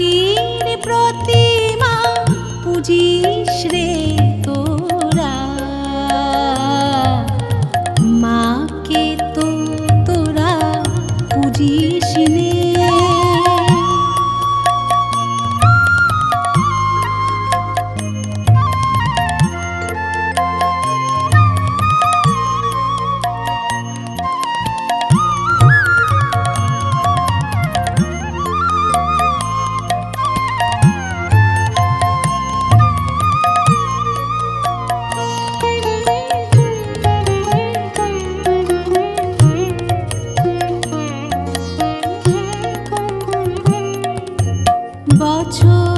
মাটির প্রতি বছর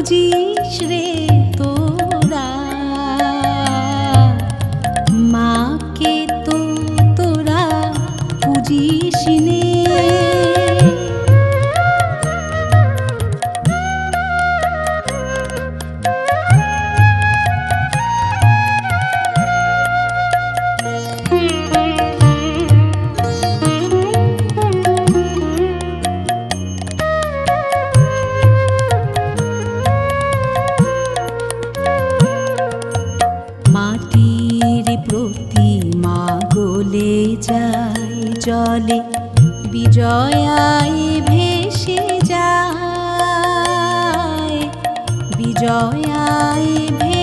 বুঝিস রে? যাই জলে বিজয়াই ভেসে যায়। বিজয়াই ভেসে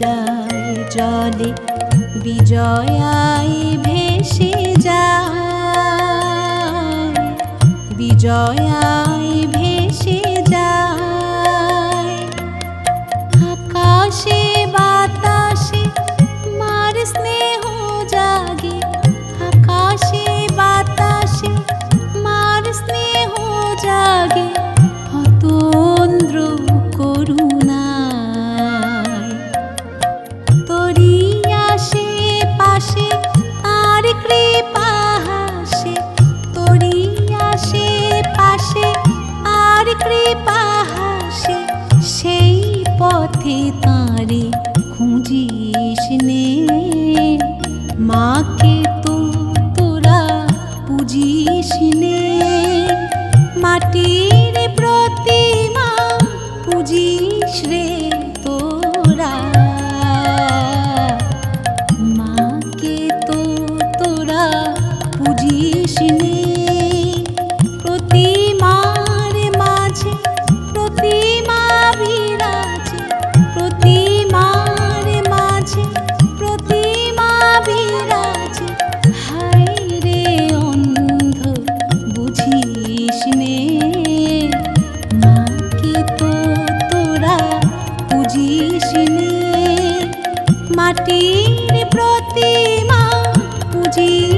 যায় জলে বিজয়াই ভেসে যায়। বিজয়াই ভেসে পিতা মাটির প্রতিমা পুঁজি